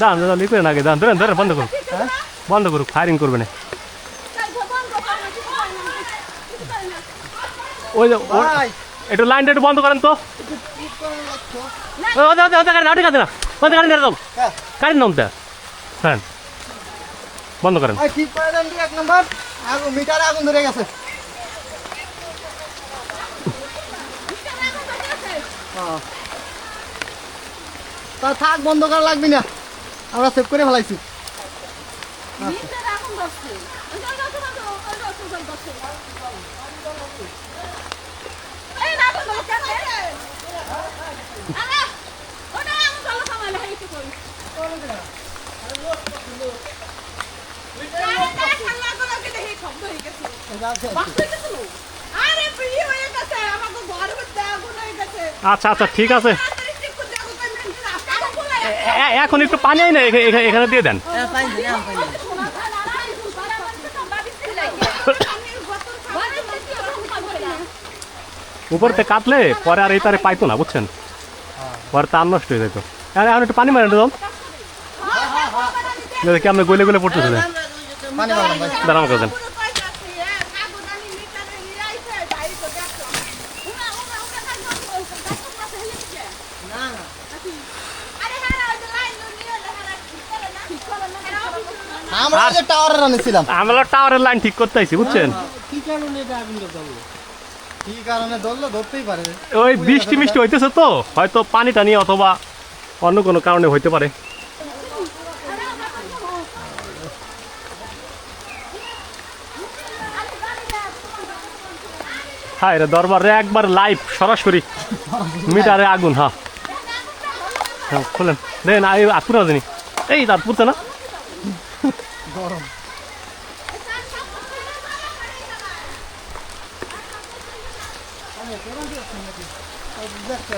দাঁড়ান দাঁড়ান ই করে না আগে দাঁড়ান ধরেন ধরেন বন্ধ করুন। বন্ধ করুক ফায়ারিং করবে না। ওই যে ভাই। একটু লাইনটা একটু বন্ধ করেন তো। গাড়ি আছে না বন্ধ গাড়ি না দাও হ্যাঁ। গাড়ির নামতে হ্যাঁ। বন্ধ করেন। ভাই ঠিক করে দেন এক নম্বর। আগুন মিটারে আগুন ধরে গেছে। হ্যাঁ। তা থাক বন্ধ করা লাগবে না। আমরা সেভ করে ফেলাইছি। আচ্ছা আচ্ছা ঠিক আছে তাড়াতাড়ি ঠিক করতে আগুন করে মেনটেন রাস্তা বলে এ- এ- এখন একটু পানি আই না এখা- এখা- এখানে দিয়ে দেন। উপরতে কাটলে পরে আর এই তারে পাইতো না বুঝছেন? পরে তার নষ্ট হয়ে যেত এখন একটু পানি মারেন তো কি আপনি গলে গলে পড়তেছে দাঁড়ান দেন আমরা যে টাওয়ারে রানিছিলাম আমরা টাওয়ারের লাইন ঠিক করতে আইছি বুঝছেন? কি কারণে এটা আগুন কি কারণে ধরতেই পারে। ওই বৃষ্টি মিষ্টি হইতেছে তো হয়তো পানিটা নিয়ে অথবা অন্য কোনো কারণে হইতে পারে। হ্যাঁ রে দরবারে একবার লাইভ সরাসরি মিটারে আগুন হ্যাঁ। হ্যাঁ খোলেন। দেখেন এই জানি এই তার পুরতে না? গরম দেখতে